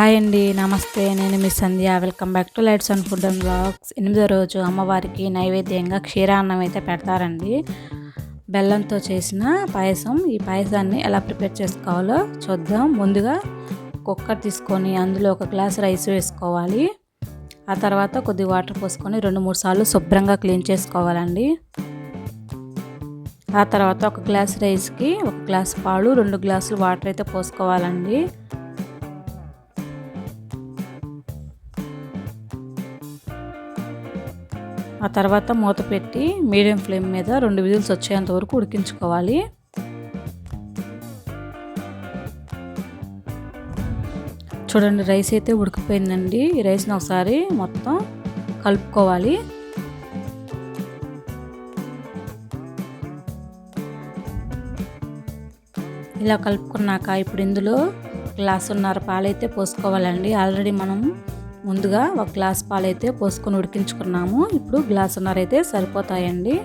Hi అండి నమస్తే. నేను మీ Sandhya. Welcome back to lights and food and blogs ఎనిమిదో రోజు అమ్మవారికి నైవేద్యంగా క్షీరాన్నం అయితే పెడతారండి. బెల్లంతో చేసిన పాయసం. ఈ పాయసాన్ని ఎలా ప్రిపేర్ చేసుకోవాలో చూద్దాం. ముందుగా కుక్కర్ తీసుకొని అందులో ఒక గ్లాస్ రైస్ వేసుకోవాలి. ఆ తర్వాత కొద్ది వాటర్ పోసుకొని రెండు మూడు సార్లు శుభ్రంగా క్లీన్ చేసుకోవాలండి. ఆ తర్వాత ఒక గ్లాస్ రైస్కి ఒక గ్లాస్ పాలు రెండు గ్లాసులు వాటర్ అయితే పోసుకోవాలండి. ఆ తర్వాత మూత పెట్టి మీడియం ఫ్లేమ్ మీద రెండు విజిల్స్ వచ్చేంత వరకు ఉడికించుకోవాలి. చూడండి రైస్ అయితే ఉడికిపోయిందండి. ఈ రైస్ని ఒకసారి మొత్తం కలుపుకోవాలి. ఇలా కలుపుకున్నాక ఇప్పుడు ఇందులో గ్లాసున్నర పాలైతే పోసుకోవాలండి. ఆల్రెడీ మనం ముందుగా ఒక గ్లాస్ పాలైతే పోసుకొని ఉడికించుకున్నాము. ఇప్పుడు గ్లాస్ అయితే సరిపోతాయండి.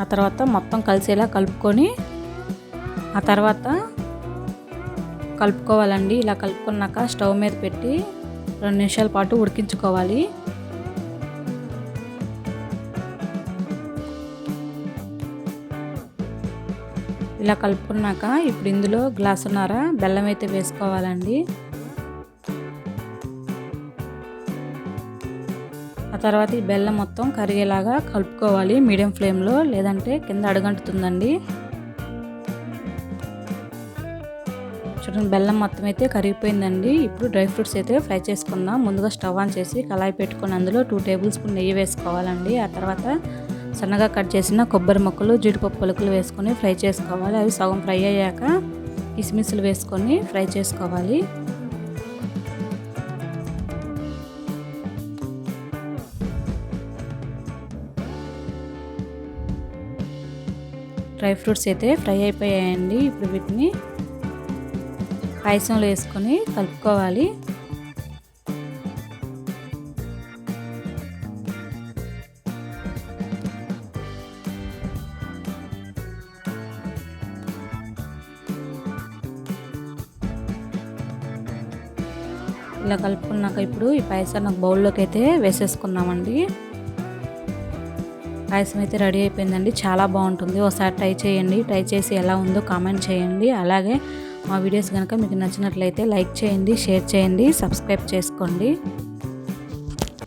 ఆ తర్వాత మొత్తం కలిసేలా కలుపుకొని ఆ తర్వాత కలుపుకోవాలండి. ఇలా కలుపుకున్నాక స్టవ్ మీద పెట్టి రెండు నిమిషాల పాటు ఉడికించుకోవాలి. ఇలా కలుపుకున్నాక ఇప్పుడు ఇందులో గ్లాసున్నర బెల్లం అయితే వేసుకోవాలండి. ఆ తర్వాత ఈ బెల్లం మొత్తం కరిగేలాగా కలుపుకోవాలి మీడియం ఫ్లేమ్లో లేదంటే కింద అడుగంటుతుందండి. చూడండి బెల్లం మొత్తం అయితే కరిగిపోయిందండి. ఇప్పుడు డ్రై ఫ్రూట్స్ అయితే ఫ్రై చేసుకుందాం. ముందుగా స్టవ్ ఆన్ చేసి కళాయి పెట్టుకొని అందులో టూ టేబుల్ స్పూన్ నెయ్యి వేసుకోవాలండి. ఆ తర్వాత సన్నగా కట్ చేసిన కొబ్బరి ముక్కలు జీడిపప్పు పలుకులు వేసుకొని ఫ్రై చేసుకోవాలి. అవి సగం ఫ్రై అయ్యాక కిస్మిస్లు వేసుకొని ఫ్రై చేసుకోవాలి. డ్రై ఫ్రూట్స్ అయితే ఫ్రై అయిపోయాయండి. ఇప్పుడు వీటిని పాయసంలో వేసుకొని కలుపుకోవాలి. ఇలా కలుపుకున్నాక ఇప్పుడు ఈ పాయసాన్ని ఒక బౌల్లోకి అయితే వేసేసుకున్నామండి పాయసం అయితే రెడీ అయిపోయిందండి. చాలా బాగుంటుంది. ఒకసారి ట్రై చేయండి. ట్రై చేసి ఎలా ఉందో కామెంట్ చేయండి. అలాగే మా వీడియోస్ కనుక మీకు నచ్చినట్లయితే లైక్ చేయండి షేర్ చేయండి సబ్స్క్రైబ్ చేసుకోండి.